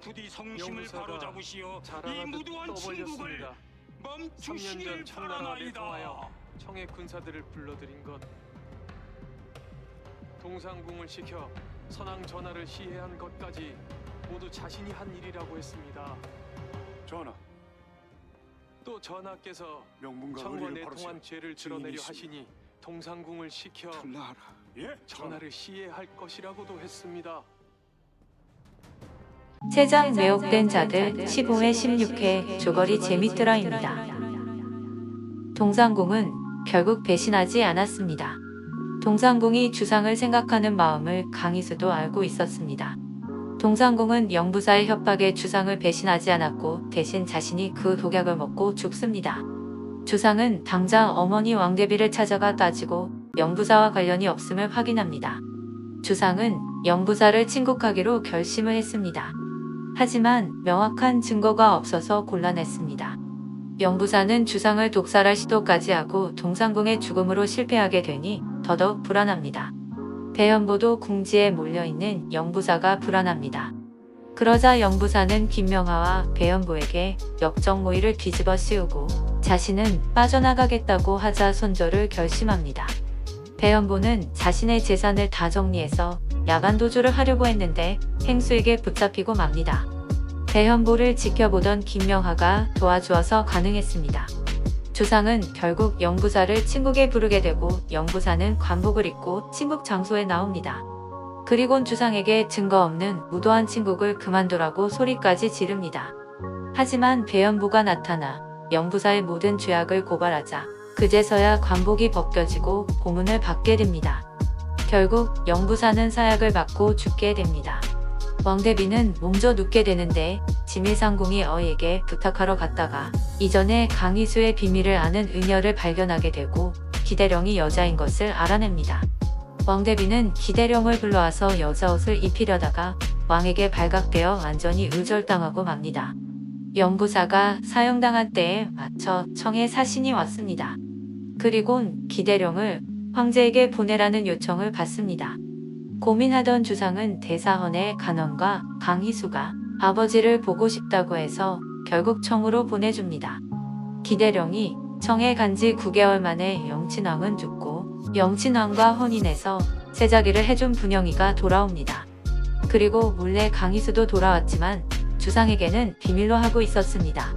부디 성심을 바로잡으시어 이 자랑하듯 무도한 떠벌렸습니다. 3년 멈추시길 전 청나라를 바라나이다. 통하여 청의 군사들을 불러들인 것 동상궁을 시켜 선왕 전하를 시해한 것까지 모두 자신이 한 일이라고 했습니다. 전하, 또 전하께서 명문가 청과 의리를 바로 내통한 죄를 드러내려 증인이시니 하시니 동상궁을 시켜. 예, 전하. 전하를 시해할 것이라고도 했습니다. 세장 매혹된 자들 15회 16회 조거리 재미들어입니다. 동상공은 결국 배신하지 않았습니다. 동상공이 주상을 생각하는 마음을 강희수도 알고 있었습니다. 동상공은 영부사의 협박에 주상을 배신하지 않았고 대신 자신이 그 독약을 먹고 죽습니다. 주상은 당장 어머니 왕대비를 찾아가 따지고 영부사와 관련이 없음을 확인합니다. 주상은 영부사를 친국하기로 결심을 했습니다. 하지만 명확한 증거가 없어서 곤란했습니다. 영부사는 주상을 독살할 시도까지 하고 동상궁의 죽음으로 실패하게 되니 더더욱 불안합니다. 배현보도 궁지에 몰려있는 영부사가 불안합니다. 그러자 영부사는 김명하와 배현보에게 역정모의를 뒤집어 씌우고 자신은 빠져나가겠다고 하자 손절을 결심합니다. 배현보는 자신의 재산을 다 정리해서 야간 도주를 하려고 했는데 행수에게 붙잡히고 맙니다. 배현보를 지켜보던 김명하가 도와주어서 가능했습니다. 주상은 결국 영부사를 친국에 부르게 되고 영부사는 관복을 입고 친국 장소에 나옵니다. 그리곤 주상에게 증거 없는 무도한 친국을 그만두라고 소리까지 지릅니다. 하지만 배현보가 나타나 영부사의 모든 죄악을 고발하자 그제서야 관복이 벗겨지고 고문을 받게 됩니다. 결국 영부사는 사약을 받고 죽게 됩니다. 왕대비는 몸져 눕게 되는데 지밀상궁이 어에게 부탁하러 갔다가 이전에 강희수의 비밀을 아는 은여를 발견하게 되고 기대령이 여자인 것을 알아냅니다. 왕대비는 기대령을 불러와서 여자 옷을 입히려다가 왕에게 발각되어 완전히 의절당하고 맙니다. 영부사가 사형당한 때에 맞춰 청에 사신이 왔습니다. 그리곤 기대령을 황제에게 보내라는 요청을 받습니다. 고민하던 주상은 대사헌의 간원과 강희수가 아버지를 보고 싶다고 해서 결국 청으로 보내줍니다. 기대령이 청에 간 지 9개월 만에 영친왕은 죽고 영친왕과 혼인해서 세자기를 해준 분영이가 돌아옵니다. 그리고 몰래 강희수도 돌아왔지만 주상에게는 비밀로 하고 있었습니다.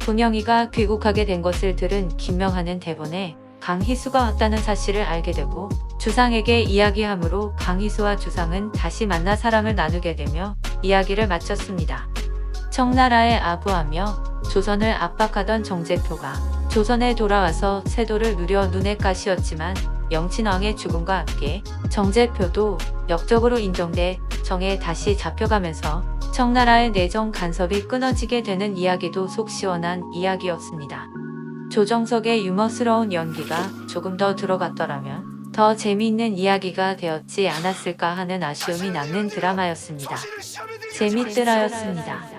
분영이가 귀국하게 된 것을 들은 김명하는 대본에 강희수가 왔다는 사실을 알게 되고 주상에게 이야기하므로 강희수와 주상은 다시 만나 사랑을 나누게 되며 이야기를 마쳤습니다. 청나라에 아부하며 조선을 압박하던 정제표가 조선에 돌아와서 세도를 누려 눈의 가시였지만 영친왕의 죽음과 함께 정제표도 역적으로 인정돼 정에 다시 잡혀가면서 청나라의 내정 간섭이 끊어지게 되는 이야기도 속 시원한 이야기였습니다. 조정석의 유머스러운 연기가 조금 더 들어갔더라면 더 재미있는 이야기가 되었지 않았을까 하는 아쉬움이 남는 드라마였습니다. 재밌더라였습니다.